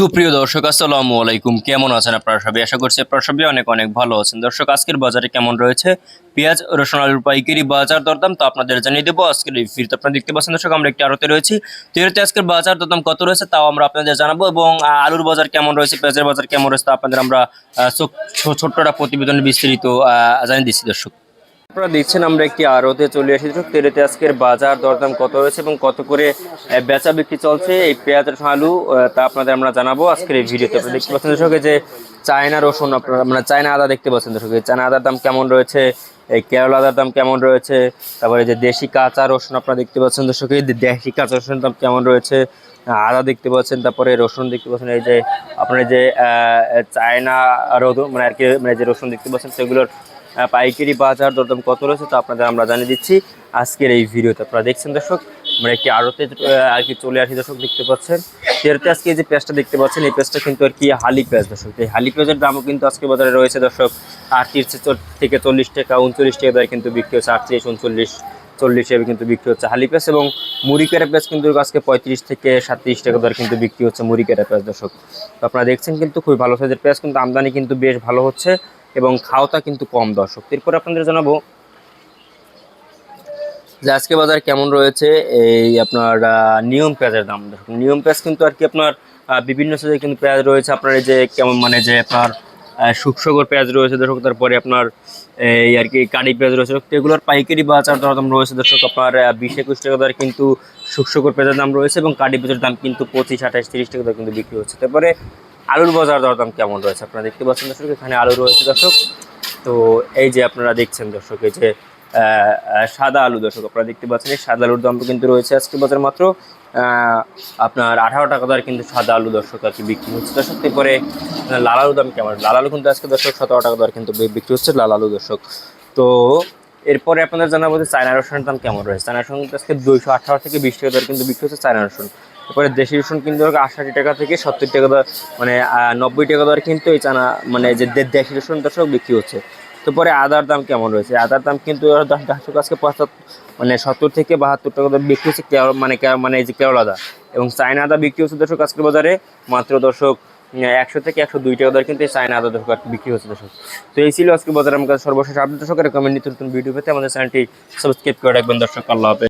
সুপ্রিয় দর্শক, আসসালামু আলাইকুম। কেমন আছেন আপনারা সবাই? আশা করছি আপনারা সবাই অনেক অনেক ভালো আছেন। দর্শক, আজকের বাজারে কেমন রয়েছে? পেঁয়াজ, রসুন, আলুর পাইকারি বাজার দরদাম তো আপনাদের জানিয়ে দেবো। আজকের এই ভিড়তে আপনারা দেখতে পাচ্ছেন, দর্শক, আমরা একটি আড়তে রয়েছি। তো এরতে আজকের বাজার দরদাম কত রয়েছে তাও আমরা আপনাদের জানাব এবং আলুর বাজার কেমন রয়েছে, পেঁয়াজের বাজার কেমন রয়েছে তা আপনাদের আমরা ছোট্ট একটা প্রতিবেদনে বিস্তারিত জানিয়ে দিচ্ছি, দর্শক। আপনারা দেখছেন, আমরা একটি আড়তে চলে এসেছি। তেলেতে আজকের বাজার দরদাম কত হয়েছে এবং কত করে বেচা বিক্রি চলছে? এই পেঁয়াজ রসুন আলু তা আপনাদের আমরা জানাব আজকের এই ভিডিওতে। আপনারা দেখতে পাচ্ছেন দর্শক যে চায়না রসুন, আপনারা মানে চায়না আদা দেখতে পাচ্ছেন দর্শক চায়না আদার দাম কেমন রয়েছে? এই কেরল আদার দাম কেমন রয়েছে? তারপরে যে দেশি কাঁচা রসুন আপনারা দেখতে পাচ্ছেন দর্শক দেশি কাঁচা রসুনের দাম কেমন রয়েছে? আদা দেখতে পাচ্ছেন, তারপরে রসুন দেখতে পাচ্ছেন, এই যে আপনার যে চায়না রসুন মানে আর কি মানে যে রসুন দেখতে পাচ্ছেন, সেগুলোর পাইকারি বাজার দরদাম কত রয়েছে তো আপনাদের আমরা জানিয়ে দিচ্ছি। আজকের এই ভিডিওতে আপনারা দেখছেন দর্শক, আমরা একটি আড়তে আর কি চলে আসি দর্শক, দেখতে পাচ্ছেন। তেরোতে আজকে যে পেঁয়াজটা দেখতে পাচ্ছেন, এই পেঁয়াজটা কিন্তু আর কি হালি পেঁয়াজ দর্শক। এই হালি পেঁয়াজের দামও কিন্তু আজকে বাজারে রয়েছে দর্শক, আটত্রিশ থেকে চল্লিশ টাকা, উনচল্লিশ টাকা দরে কিন্তু বিক্রি হচ্ছে, আটত্রিশ, উনচল্লিশ, চল্লিশ হিসেবে কিন্তু বিক্রি হচ্ছে হালি পেঁয়াজ এবং মুড়ি কেটে পেঁয়াজ কিন্তু আজকে পঁয়ত্রিশ থেকে সাতত্রিশ টাকা দরে কিন্তু বিক্রি হচ্ছে মুড়ি কেটে পেঁয়াজ দর্শক। তো আপনারা দেখছেন কিন্তু খুবই ভালো সাইজের পেঁয়াজ, কিন্তু আমদানি কিন্তু বেশ ভালো হচ্ছে। এবং খাওয়াটা কিন্তু কম দর্শক। এরপর আপনাদের জানাব যে আজকে বাজার কেমন রয়েছে, এই আপনার নিয়ম পেঁয়াজের দাম। নিয়ম পেঁয়াজ কিন্তু আর কি আপনার বিভিন্ন সাইজের কিন্তু পেঁয়াজ রয়েছে। আপনার এই যে কেমন মানে যে আপনার শুকসগর পেঁয়াজ রয়েছে, দর্শক, তারপরে আপনার এই আর কি কারি পেঁয়াজ রয়েছে। এগুলোর পাইকারি বাজার দরদাম রয়েছে, দর্শক, আপনার বিশ একুশ টাকা দরে কিন্তু শুকসগর পেঁয়াজের দাম রয়েছে এবং কারি পেঁয়াজের দাম কিন্তু পঁচিশ, আঠাশ, তিরিশ টাকা দরে কিন্তু বিক্রি হচ্ছে। তারপরে আলুর বাজার দরদাম কেমন রয়েছে? আপনারা দেখতে পাচ্ছেন দর্শক, এখানে আলু রয়েছে দর্শক। তো এই যে আপনারা দেখছেন দর্শক, এই যে সাদা আলু দর্শক, আপনারা দেখতে পাচ্ছেন এই সাদা আলুর দাম কিন্তু রয়েছে আজকে বাজার মাত্র আপনার আঠারো টাকা দরে কিন্তু সাদা আলু দর্শক আর কি বিক্রি হচ্ছে। দর্শক তারপরে লাল আলুর দাম কেমন? লাল আলু কিন্তু আজকে দর্শক সতেরো টাকা দরে কিন্তু বিক্রি হচ্ছে লাল আলু দর্শক। তো এরপরে আপনাদের জানাব যে চায়না রসুনের দাম কেমন রয়েছে। চায়না রসুন আজকে দুইশো আঠারো থেকে বিশ টাকা দরে কিন্তু বিক্রি হচ্ছে চায়না রসুন। এরপরে দেশি রসুন কিন্তু আষাটি টাকা থেকে সত্তর টাকা দর মানে নব্বই টাকা দরে কিন্তু এই চানা মানে যে দেশি রসুন দর্শক বিক্রি হচ্ছে। তো পরে আদার দাম কেমন রয়েছে? আদার দাম কিন্তু দর্শক আজকে পঁচাত্তর মানে সত্তর থেকে বাহাত্তর টাকা দর বিক্রি হচ্ছে মানে মানে এই যে কেরল আদা। এবং চায়না আদা বিক্রি হচ্ছে দর্শক আজকের বাজারে মাত্র দর্শক একশো থেকে একশো দুই টাকা দর কিন্তু এই চায়না আদা দর্শক বিক্রি হচ্ছে দর্শক। তো এই ছিল আজকে বাজার আমার কাছে সর্বশেষ আপডেট। দর্শক রেকমেন্ড নিত্য নতুন ভিডিও পেতে আমাদের চ্যানেলটি সাবস্ক্রাইব করে রাখবেন দর্শক। আল্লাহ হাফেজ।